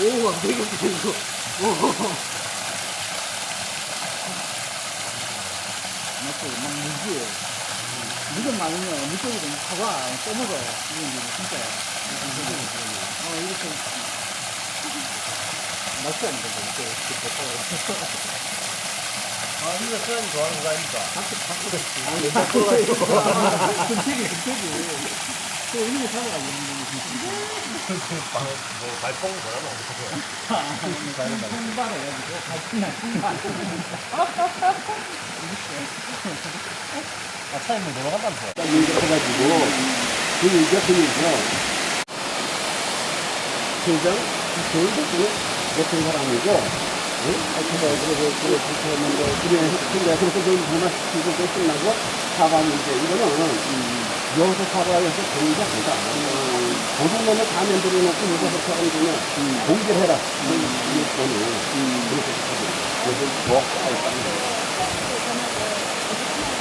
오, 안 되겠어, 이거. 오. 맞지? 막 무지. 무좀 많으면 무쪽으로 좀 사과 떠먹어. 이게 진짜. 어, 이렇게. 맛이 안 되죠, 이렇게. 이렇게 아, 이거 사람이 좋아하는 거 아닙니까? 아니, 바꿔가지고. 금책이, 금책이. 사과가 있는 방, 뭐, 발뽕 전화는 없어요. 신발 해가지고, 같이 신발. 아, 차이면 놀러 간다면서요? 딱 연결해가지고 그 들리죠. 회장 서울대학교 같은 사람이고 응? 하여튼 뭐 그래서 그래 그렇게 했는데 그래 근데 그래서 그 정말 시고 끝나고 사과 문제 이거는 여 기서 사과해서 공개가 된다. 보증면을 다 만들어놓고 여기서 사람들은 공개를 해라. 이 돈을 그렇게 하고 그래서 뭐 싸웠다.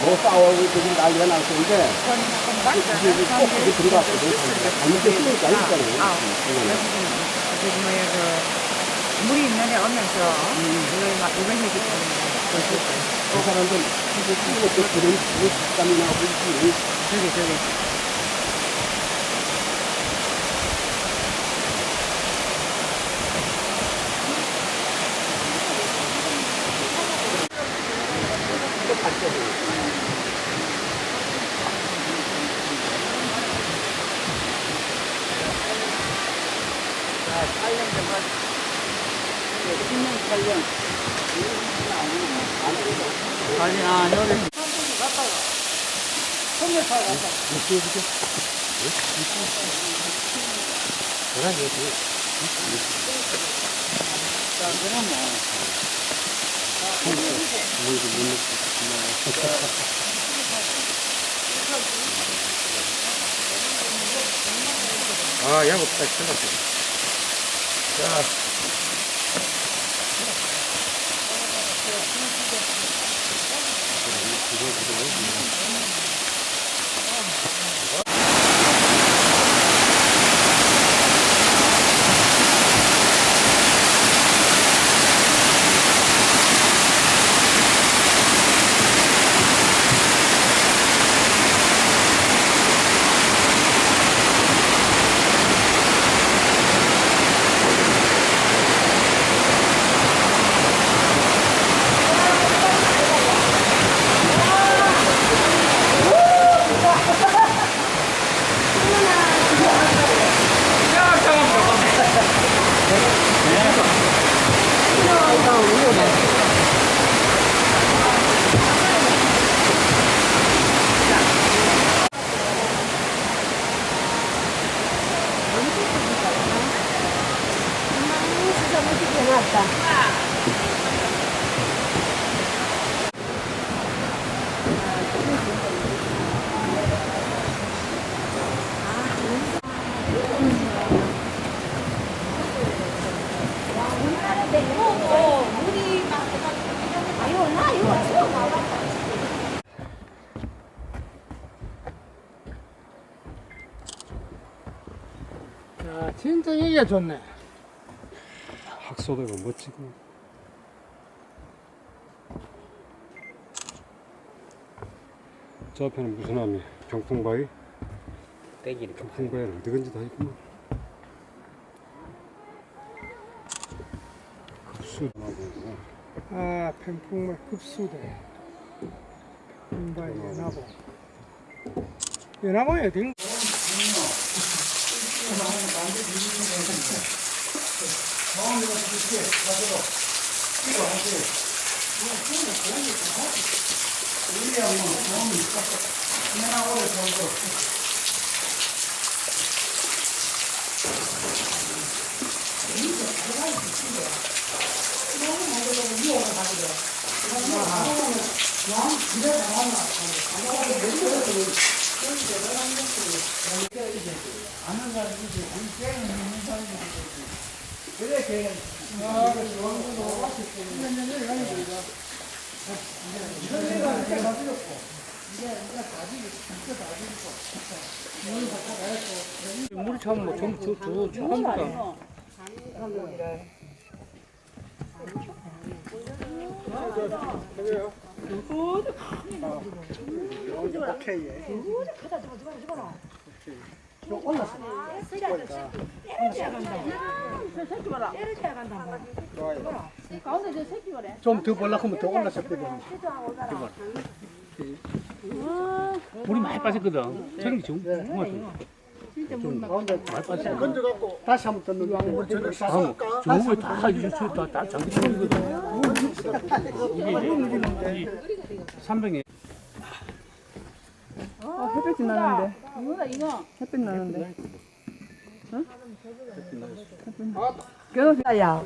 뭐 싸우고 지금 난리가 날 텐데 이게 이제 꼭 이게 들어갔거든. 잘못된 쓰니까 있잖아요. 저기 뭐야 그 물이 있는 데 오면서 이걸 막 이걸 해기 때문에 그 사람들 이게 이것도 그런 그 식감이 나고 있지. 저기 저기 아 니, 아, 여기. 아, 야구 딱 끝났어. 자. こともよいます。 야, 진짜 얘기가 좋네. 학소대가 멋지고. 저 앞에는 무슨 함이야? 경풍바위? 떼기는 경풍바위는 어디 건지 다 있구만. 급수나고 아, 팽풍말 급수대. 팽풍발 연화봉. 연화봉에 등. 물이 참 뭐, 좀, 저, 저, 처 음부터. 좀더 볼라 하면 더 올라섰거든. 물이 많이 빠졌거든. 저런 게 좋은 거 같아. 건져갖고 다시 한번 저녁 다음 좋은 거다 이제 다, 다 장기 처리거든. 이게 이 300에 햇빛이 나는데. 햇빛 나는데. 야,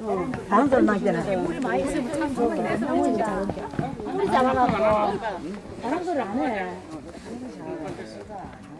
바람들 나잖아.